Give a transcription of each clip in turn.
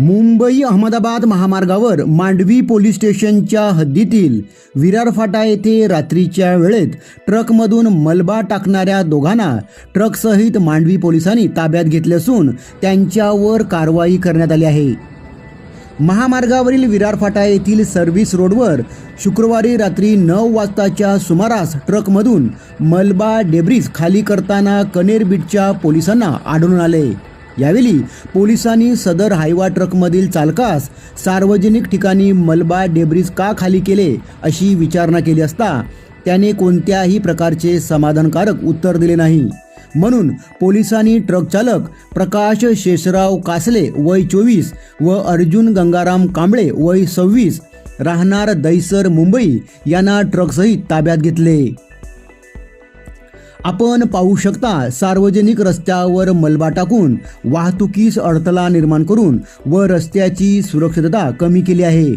मुंबई अहमदाबाद महामार्गावर मांडवी पोलीस स्टेशनच्या हद्दीतील विरार फाटा येथे रात्रीच्या वेळेत ट्रकमधून मलबा टाकणाऱ्या दोघांना ट्रकसहित मांडवी पोलिसांनी ताब्यात घेतले असून त्यांच्यावर कारवाई करण्यात आली आहे. महामार्गावरील विरार फाटा येथील सर्व्हिस रोडवर शुक्रवारी रात्री नऊ वाजताच्या सुमारास ट्रकमधून मलबा डेब्रिज खाली करताना कनेर बीटच्या पोलिसांना आढळून आले. यावेळी पोलिसांनी सदर हायवा ट्रकमधील चालकास सार्वजनिक ठिकाणी मलबा डेब्रिज का खाली केले अशी विचारणा केली असता त्याने कोणत्याही प्रकारचे समाधानकारक उत्तर दिले नाही. म्हणून पोलिसांनी ट्रक चालक प्रकाश शेषराव कासले वय चोवीस व अर्जुन गंगाराम कांबळे वय सव्वीस राहणार दैसर मुंबई यांना ट्रकसहित ताब्यात घेतले. आपण पाहू शकता सार्वजनिक रस्त्यावर मलबा टाकून वाहतुकीस अडथळा निर्माण करून व रस्त्याची सुरक्षितता कमी केली आहे.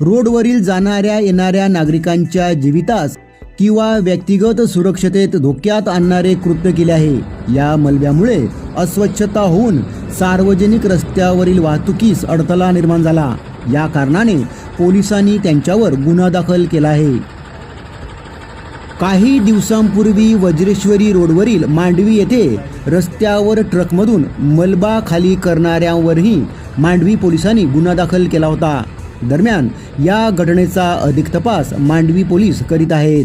रोडवरील जाणाऱ्या येणाऱ्या नागरिकांच्या जीवितास किंवा व्यक्तिगत सुरक्षतेत धोक्यात आणणारे कृत्य केले आहे. या मलब्यामुळे अस्वच्छता होऊन सार्वजनिक रस्त्यावरील वाहतुकीस अडथळा निर्माण झाला. या कारणाने पोलिसांनी त्यांच्यावर गुन्हा दाखल केला आहे. काही दिवसांपूर्वी वज्रेश्वरी रोडवरील मांडवी येथे रस्त्यावर ट्रकमधून मलबा खाली करणाऱ्यांवरही मांडवी पोलिसांनी गुन्हा दाखल केला होता. दरम्यान या घटनेचा अधिक तपास मांडवी पोलीस करीत आहेत.